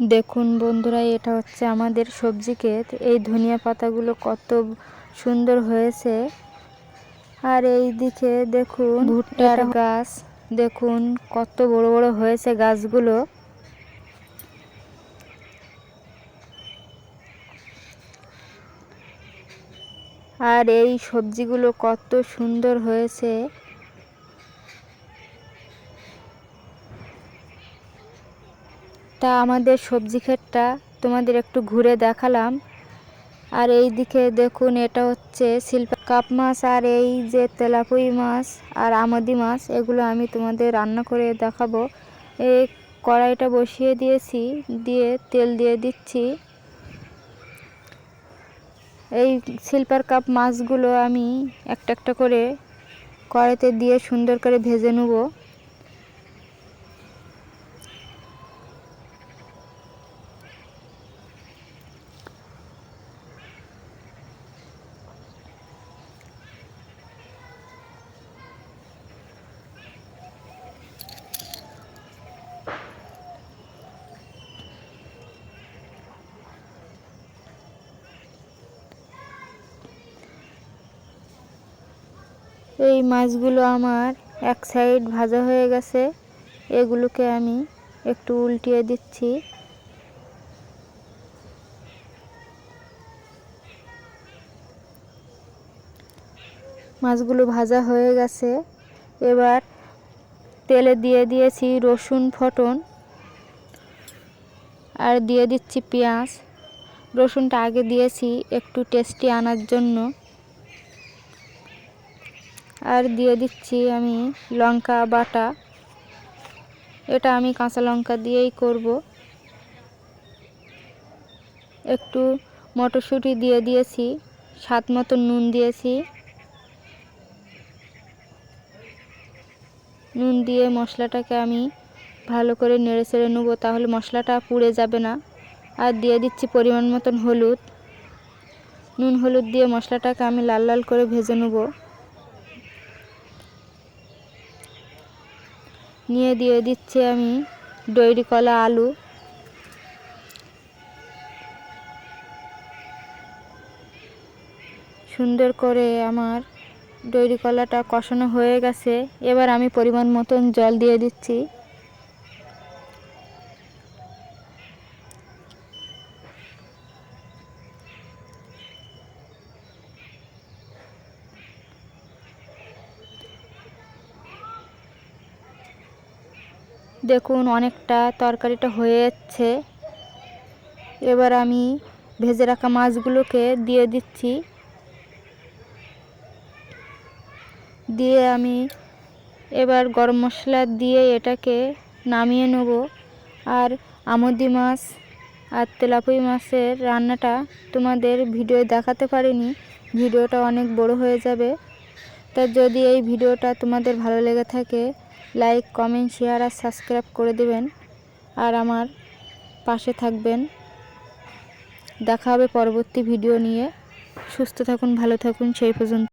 দেখুন বন্ধুরা এটা হচ্ছে আমাদের সবজি ক্ষেত। এই ধনিয়া পাতাগুলো কত সুন্দর হয়েছে। আর এই দিকে দেখুন ভুট্টার গাছ। দেখুন কত বড় বড় হয়েছে গাছগুলো। আর এই সবজিগুলো কত সুন্দর হয়েছে। তা আমাদের সবজি ক্ষেতটা তোমাদের একটু ঘুরে দেখালাম। আর এই দিকে দেখুন, এটা হচ্ছে শিল্প কাপ মাছ আর এই যে তেলাপুই মাছ আর আমাদি মাছ, এগুলো আমি তোমাদের রান্না করে দেখাবো। এই কড়াইটা বসিয়ে দিয়েছি, দিয়ে তেল দিয়ে দিচ্ছি। এই শিল্পার কাপ মাছগুলো আমি একটা একটা করে কড়াইতে দিয়ে সুন্দর করে ভেজে নেব। এই মাছগুলো আমার এক সাইড ভাজা হয়ে গেছে। এগুলোকে আমি একটু উল্টিয়ে দিচ্ছি। মাছগুলো ভাজা হয়ে গেছে। এবার তেলে দিয়ে দিয়েছি রসুন ফোটন আর দিয়ে দিচ্ছি পেঁয়াজ। রসুনটা আগে দিয়েছি একটু টেস্টি আনার জন্য। আর দিয়ে দিচ্ছি আমি লঙ্কা বাটা। এটা আমি কাঁচা লঙ্কা দিয়েই করব। একটু মটরশুঁটি দিয়ে দিয়েছি, স্বাদ মতো নুন দিয়েছি। নুন দিয়ে মশলাটাকে আমি ভালো করে নেড়ে চেড়ে নেব, তাহলে মশলাটা পুড়ে যাবে না। আর দিয়ে দিচ্ছি পরিমাণ মতন হলুদ। নুন হলুদ দিয়ে মশলাটাকে আমি লাল লাল করে ভেজে নেব। নিয়ে দিয়ে দিচ্ছি আমি ডৈরি কলা, আলু। সুন্দর করে আমার ডৈরি কলাটা কষানো হয়ে গেছে। এবার আমি পরিমাণ মতন জল দিয়ে দিচ্ছি। দেখুন, অনেকটা তরকারিটা হয়ে যাচ্ছে এবার আমি ভেজে রাখা মাছগুলোকে দিয়ে দিচ্ছি। দিয়ে আমি এবার গরম মশলা দিয়ে এটাকে নামিয়ে নেব। আর আমদি মাছ আর তেলাপুই মাছের রান্নাটা তোমাদের ভিডিও দেখাতে পারিনি, ভিডিওটা অনেক বড় হয়ে যাবে। তা যদি এই ভিডিওটা তোমাদের ভালো লেগে থাকে লাইক, কমেন্ট, শেয়ার আর সাবস্ক্রাইব করে দেবেন। আর আমার পাশে থাকবেন। দেখা হবে পরবর্তী ভিডিও নিয়ে। সুস্থ থাকুন, ভালো থাকুন। সেই পর্যন্ত।